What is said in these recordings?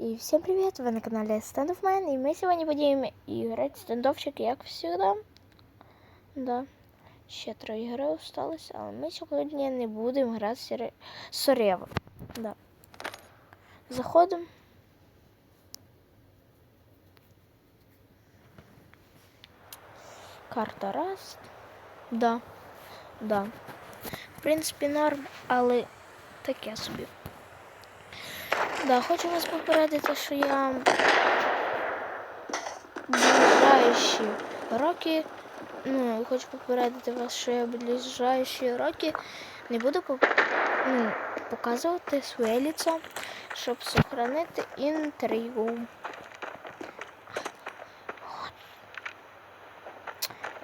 И всем привет, вы на канале Stand of Man, и мы сегодня будем играть стендовчик, як всегда. Да, ще три ігри осталось, але ми сьогодні не будемо грати Сіре- Сорево. Да. Заходимо. Карта раз. Да. Да. В принципі, норм, але таке собі. Да, хочу вас попередити, що я ближайші роки. Ну, хочу попередити вас, що я ближайші роки не буду пок- ну, показувати своє ліцо, щоб сохранити інтригу.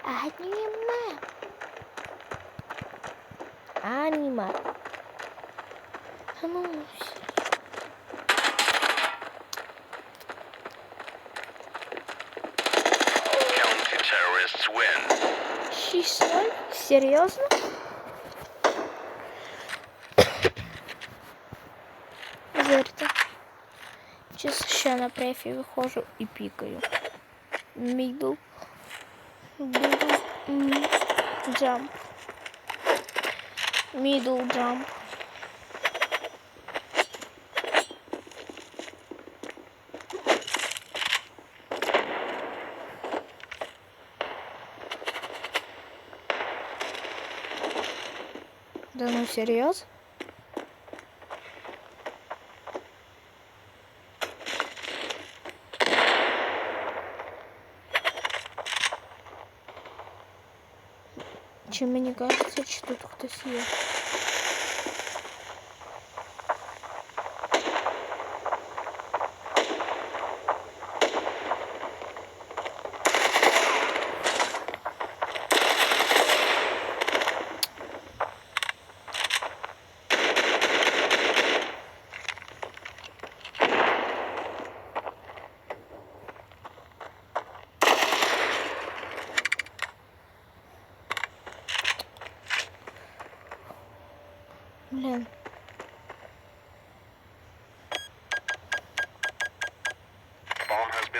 Аніме. Аніме. А 6-0? Серйозно? Вірте. Чисто ще на префі виходжу і пікаю. Мідл. Мідл. Джамп. Мідл джамп. всерьез? Чем мне кажется, что тут кто съел.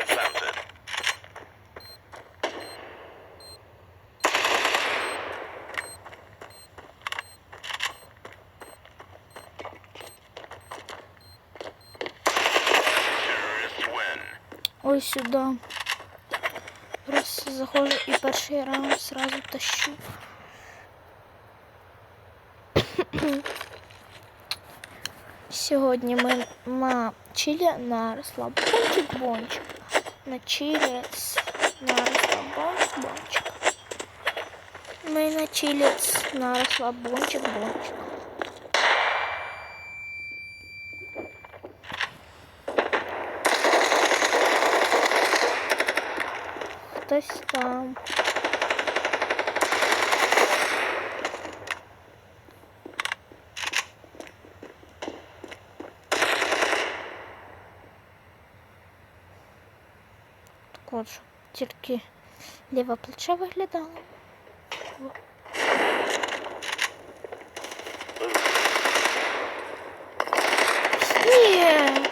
центр. Ой, сюда. Просто захожу и перший раунд сразу тащу. сегодня мы на Чили на розслабку. Бончик-бончик на с на расслабончик, бончик. Мы на с на расслабончик бончик. Хтось там. тільки ліве плече виглядало. Ні!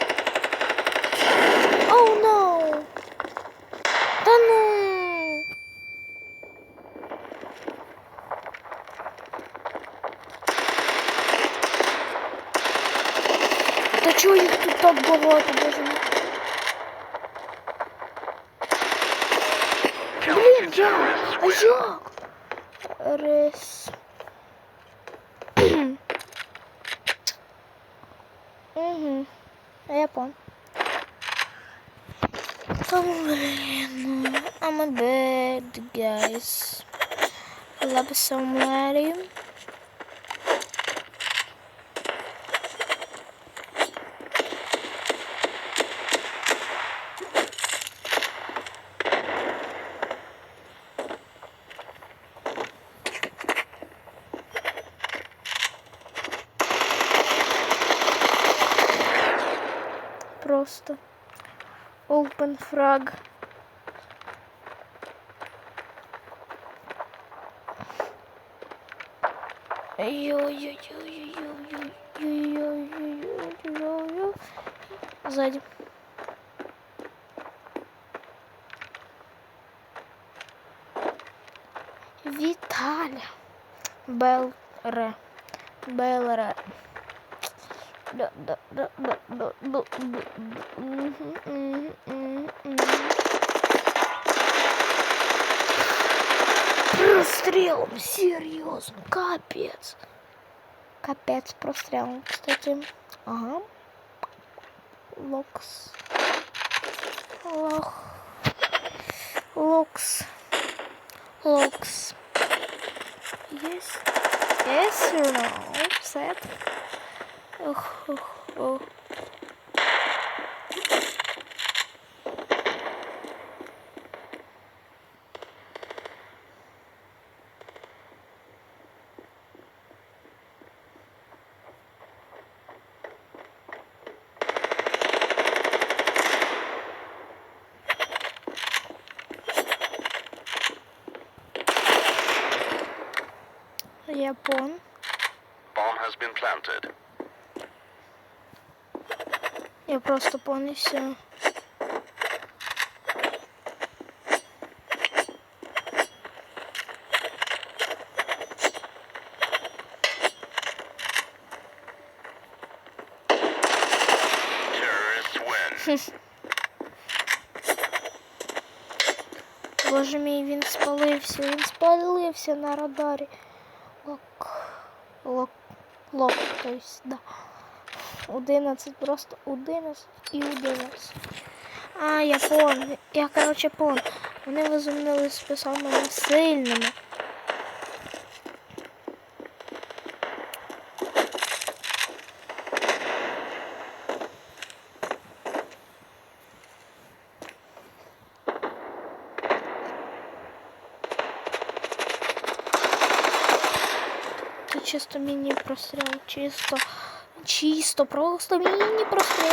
Open frag. Сзади. Виталя. Белре. Белре. Прострелом, серьезно, капец. Капец прострелом, кстати. Ага. Локс. Лох. Локс. Локс. Yes. Yes or no? 哦吼吼 просто пон и все. Terrorists win. Боже мій, він спалився, він спалився на радарі. Лок. Лок. Лок, то есть, да. 11, просто 11 і 11. А, я пон. Я, короче, пон. Вони розумнили списами сильними. Чисто міні простріл, чисто чисто, просто міні-простріл.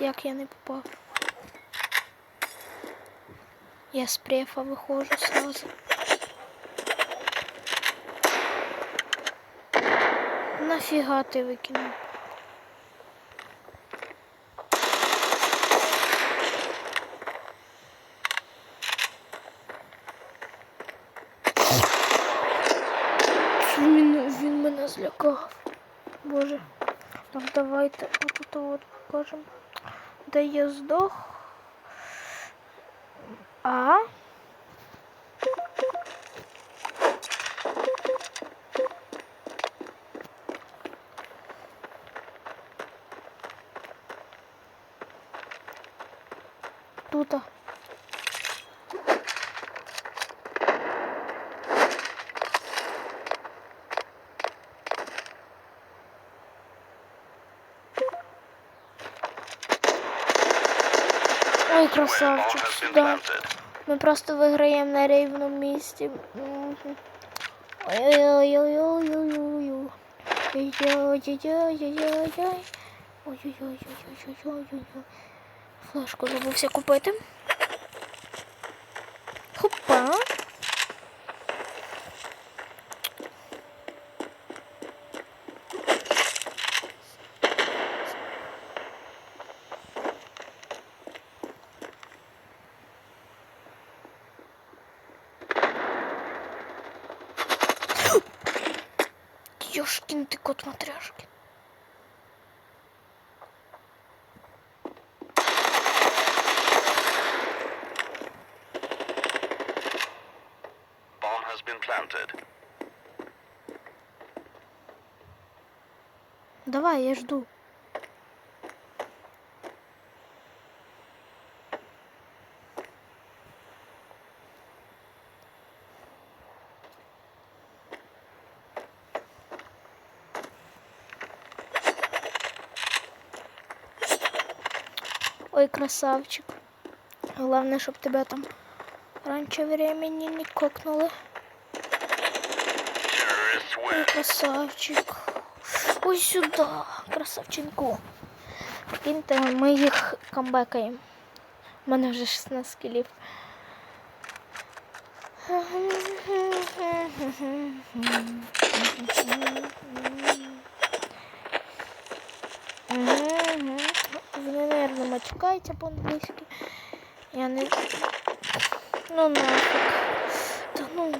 Як я не попав. Я з префа виходжу сразу. Нафіга ти викинув? Він мене злякав. Боже. Так, давайте отут от покажемо. Де я здох. А. Ой, красавчик, сюда. Ми просто виграємо на рівному місці. Флешку забувся купити. Хопа. Ёшкин ты кот матряшкин. Bomb has been planted. Давай, я жду. Ой, красавчик. Главное, чтобы тебя там раньше времени не кокнули. Terrorists Ой, win. красавчик. Ой, сюда, красавчинку. Прикиньте, ми їх камбекаємо. У мене вже 16 скілів. Мгм. Наверное, матюкаються по-англійськи. Я не. Ну нафиг. Та ну.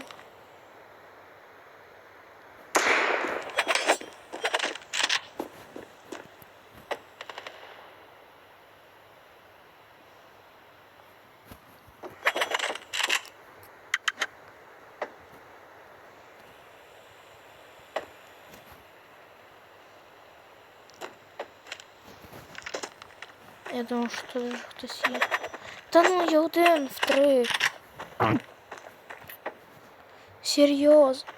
Я думав, що тут вже хтось є. Та ну я один в три. Серйозно.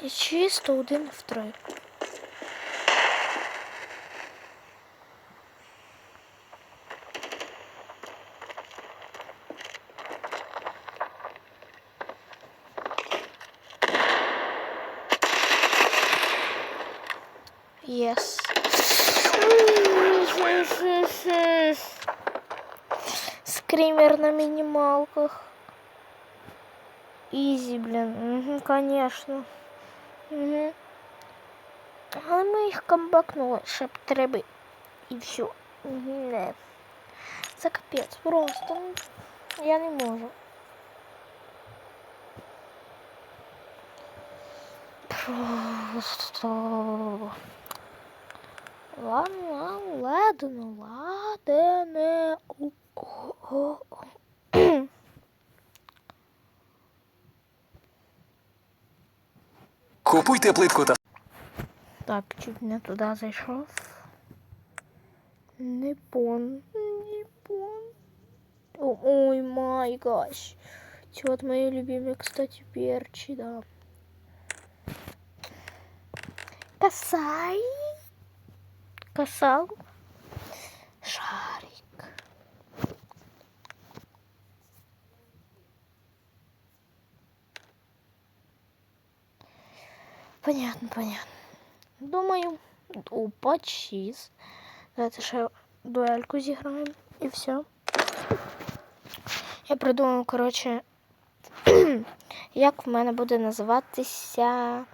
Я чисто один в три. Yes. Скример на минималках. Изи, блин. Угу, конечно. Угу. Але ми їх комбакнули, щоб треба і все. Не. Це капець, просто. Я не можу. Просто. Ладно, ладно, ладно, ладно. О, о, о, о. Купуйте плитку та Так, чуть не туди зайшов. Не пон. Не пон. О, ой, май гаш. Ці от мої любимі, кстати, перчі, да. Касай. Касал. Шарик. Понятно, понятно. Думаю, у подчиз. Давайте ще дуельку зіграємо і все. Я придумав, коротше, як в мене буде називатися.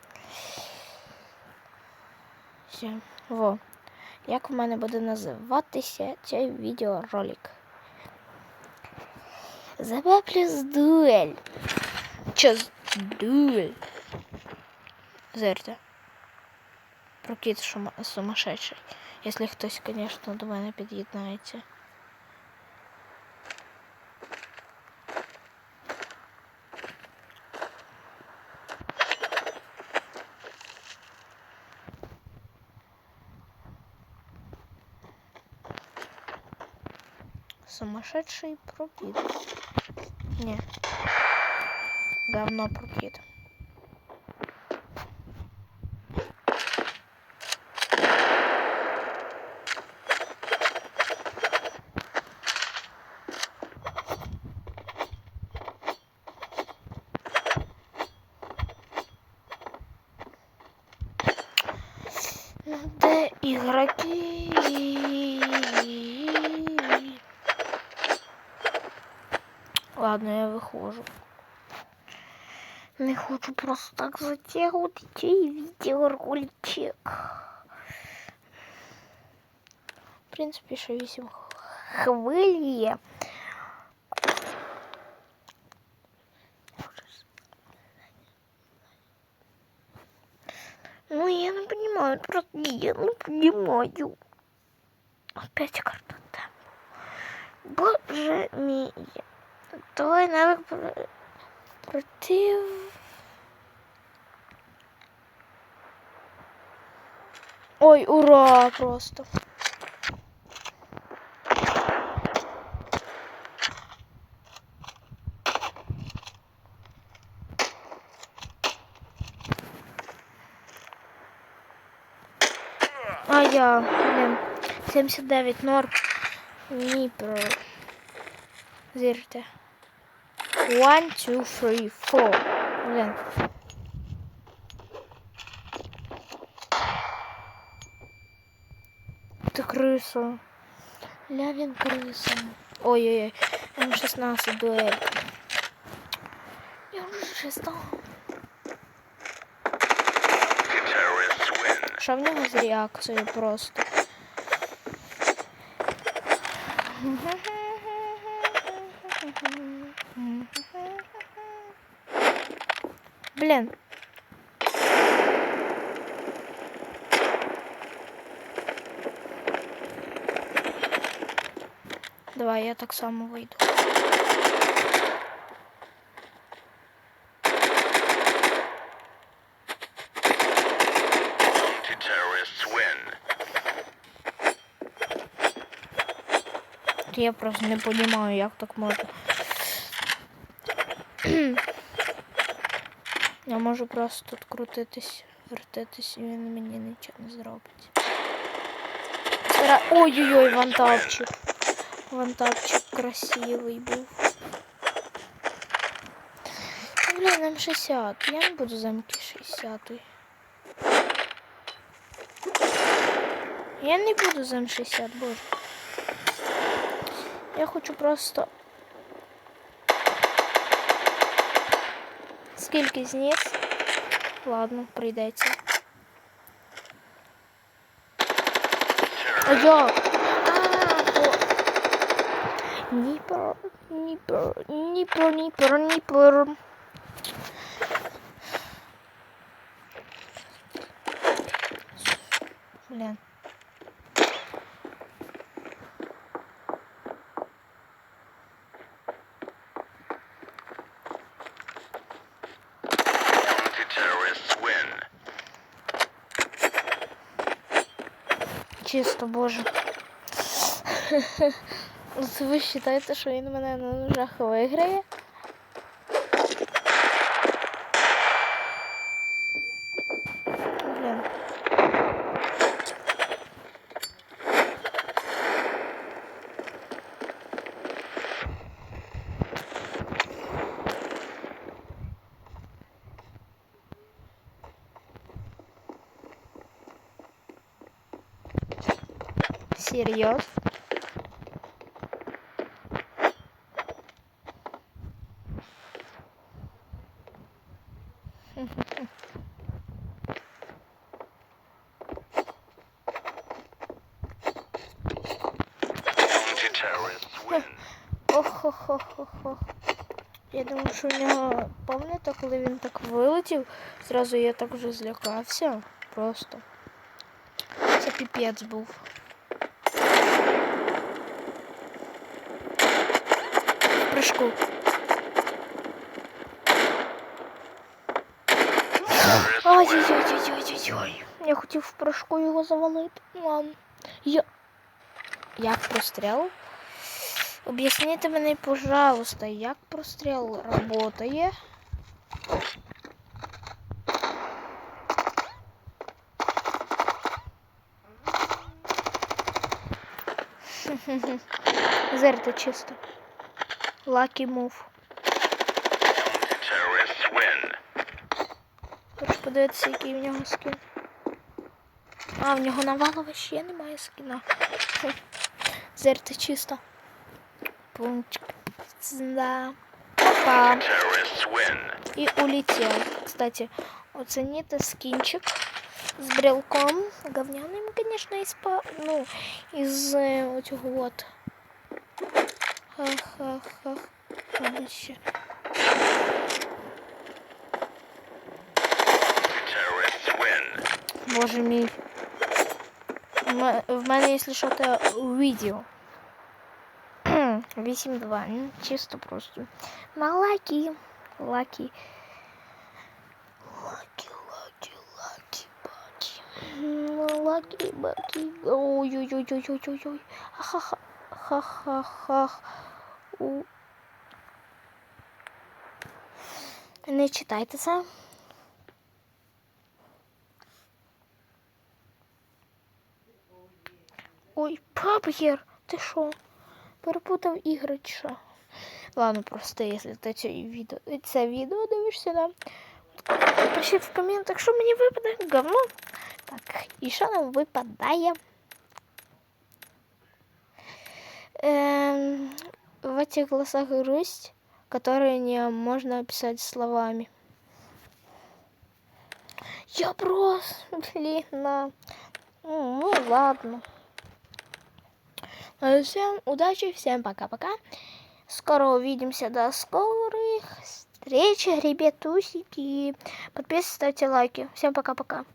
Ще. Во. Як в мене буде називатися цей відеоролик. ЗБ плюс дуель. З- дуель? Зерте. Прокіт сумасшедший. Якщо хтось, звісно, до мене під'єднається. Сумасшедший прокид. Не. Говно прокид. Де ігроки? Ладно, я виходжу. Не хочу просто так затягувати цей відеороличок. В принципі, ще 8 хвиль є. Ну, я не понимаю, просто я не понимаю. Опять карта темпу. Боже мій. Давай навик против... Ой, ура, просто. А я, блин, 79 норм. Ні, про... Зірте. One, two, three, four. Блин. Ты крыса. Лявин крыса. Ой-ой-ой. М16 дуэль. Я уже 16. Terrorists win. Що в нього з реакцією просто? Блін. Давай, я так само win. Я просто не розумію, як так можна. Я можу просто тут крутитись, вертитись, і він мені нічого не зробить. Стара... Ой-ой-ой, вантапчик. Вантапчик красивий був. Ну, Блін, М60. Я не буду за МК-60. Я не буду за М60, боже. Я хочу просто. Скільки зніс? Ладно, прийдеться. А як? А, то... Ніпер, ніпер, ніпер, ніпер, ніпер. Блін. Чисто, боже. От ви вважаєте, що він мене на ножах виграє? Серйоз? Bounty terrorists win. Ох-хо-хо-хо-хо. Я думаю, що у нього пам'ятаєте, коли він так вилетів, зразу я так вже злякався. Просто. Це піпець був. Прыжку. Terrorists win. Ой-ой-ой-ой-ой-ой. Я хотів в прыжку його завалити. Ладно. Я... Як простріл? Об'ясніть мені, пожалуйста, як простріл работає? Зерте чисто. Lucky move. Terrorists win. Хочу подивитися, який в нього скін. А, в нього навалова ще немає скіна. Хм. Зерте чисто. Пунчик. Да. Опа. Terrorists win. И улетел. Кстати, оцените скинчик с брелком. Говняным, конечно, из по... ну, из э, вот этого вот. Ха-ха-ха. Ладно. Боже мій. В ме- В мене, якщо що, то відео. 8-2. Ну, чисто просто. На лаки. Лаки. Лаки, лаки, лаки, баки. М, Лаки, баки. Ой-ой-ой-ой-ой-ой. Ха-ха. Ха-ха-ха. У. Не читайте це. Ой, папір, ти що? Перепутав ігри чи що? Ладно, просто якщо ти це відео, це відео дивишся, да? Пишіть в коментах, що мені випаде говно. Так, і що нам випадає? Эм, в этих голосах грусть, которые не можно описать словами. Я просто, блин, на... Ну, ну ладно. Ну, Всем удачи, всем пока-пока. Скоро увидимся, до скорых встреч, ребятусики. Подписывайтесь, ставьте лайки. Всем пока-пока.